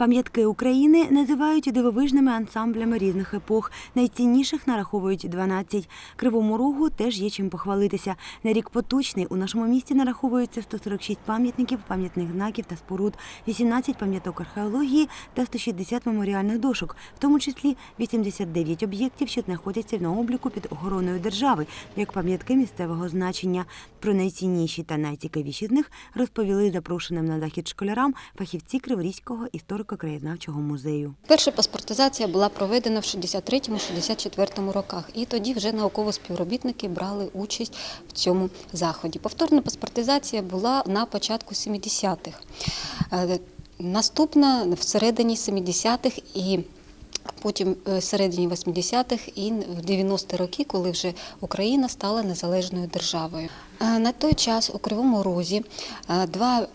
Пам'ятки України називають дивовижними ансамблями різних епох. Найцінніших нараховують 12. Кривому Рогу теж є чим похвалитися. На рік поточний у нашому місті нараховується 146 пам'ятників, пам'ятних знаків та споруд, 18 пам'яток археології та 160 меморіальних дошок, в тому числі 89 об'єктів, що знаходяться на обліку під охороною держави, як пам'ятки місцевого значення. Про найцінніші та найцікавіші з них розповіли запрошеним на захід школярам фахівці Криворізького історико-краєзнавчого музею. Перша паспортизація була проведена в 63-64 роках, і тоді вже наукові співробітники брали участь в цьому заході. Повторна паспортизація була на початку 70-х. Е, Наступна всередині 70-х і Потім е, всередині 80-х і в 90-ті роки, коли вже Україна стала незалежною державою. Е, На той час у Кривому Розі два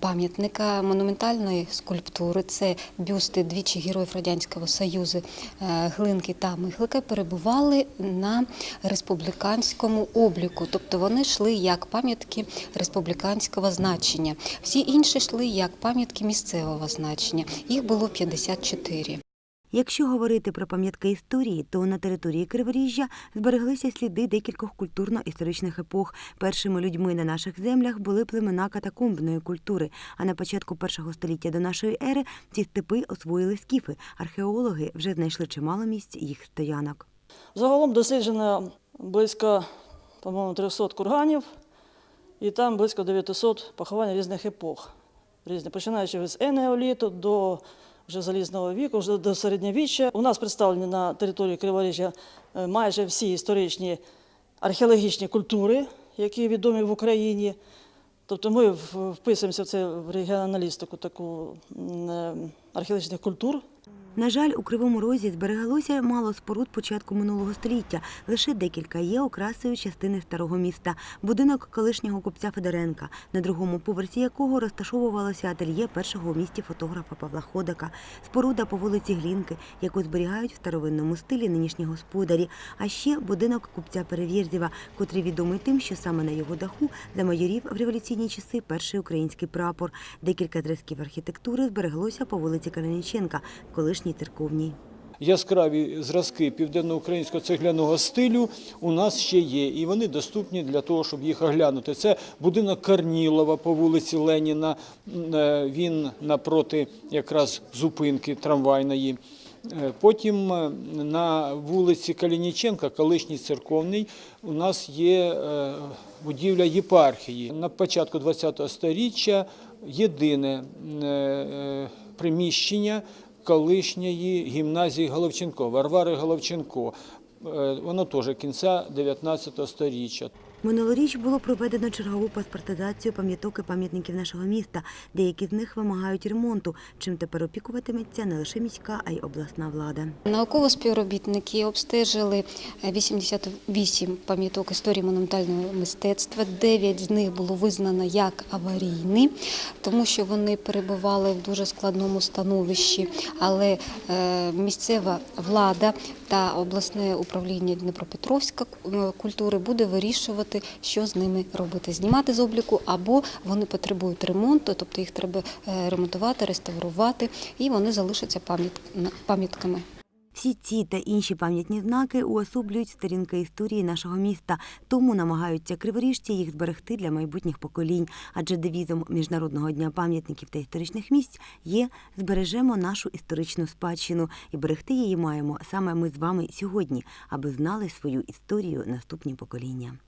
пам'ятника монументальної скульптури це бюсти двічі героїв Радянського Союзу е, Глинки та Михлика перебували на республіканському обліку, тобто вони йшли як пам'ятки республіканського значення. Всі інші йшли як пам'ятки місцевого значення. Їх було 54. Якщо говорити про пам'ятки історії, то на території Криворіжжя збереглися сліди декількох культурно-історичних епох. Першими людьми на наших землях були племена катакомбної культури. А на початку першого століття до нашої ери ці степи освоїли скіфи. Археологи вже знайшли чимало місць їх стоянок. Загалом досліджено близько, по-моєму, 300 курганів, і там близько 900 поховань різних епох. Різні, починаючи з енеоліту до вже залізного віку, вже до середньовіччя. У нас представлені на території Криворіжжя е, майже всі історичні археологічні культури, які відомі в Україні. Тобто ми вписуємося в це в регіоналістику таку е, археологічних культур. На жаль, у Кривому Розі збереглося мало споруд початку минулого століття. Лише декілька є окрасою частини старого міста. Будинок колишнього купця Федоренка, на другому поверсі якого розташовувалося ательє першого у місті фотографа Павла Ходака, споруда по вулиці Глінки, яку зберігають в старовинному стилі нинішні господарі. А ще будинок купця Перевєрзєва, котрий відомий тим, що саме на його даху замайорів в революційні часи перший український прапор. Декілька зразків архітектури збереглося по вулиці Калиніченка, колишній церковній. Яскраві зразки південноукраїнського цегляного стилю у нас ще є, і вони доступні для того, щоб їх оглянути. Це будинок Карнілова по вулиці Леніна. Е, Він напроти якраз зупинки трамвайної. Е, Потім е, на вулиці Калініченка, колишній церковний, у нас є будівля єпархії. На початку ХХ століття єдине приміщення колишньої гімназії Головченко, Варвари Головченко. Е, Воно теж кінця 19 століття. Минулоріч було проведено чергову паспортизацію пам'яток і пам'ятників нашого міста. Деякі з них вимагають ремонту, чим тепер опікуватиметься не лише міська, а й обласна влада. Наукові співробітники обстежили е, 88 пам'яток історії монументального мистецтва. 9 з них було визнано як аварійні, тому що вони перебували в дуже складному становищі. Але е, місцева влада та обласне управління Дніпропетровська культури буде вирішувати, що з ними робити: знімати з обліку або вони потребують ремонту, тобто їх треба е, ремонтувати, реставрувати, і вони залишаться пам'ят- пам'ятками. Всі ці та інші пам'ятні знаки уособлюють сторінки історії нашого міста, тому намагаються криворіжці їх зберегти для майбутніх поколінь. Адже девізом Міжнародного дня пам'ятників та історичних місць є збережемо нашу історичну спадщину і берегти її маємо саме ми з вами сьогодні, аби знали свою історію наступні покоління.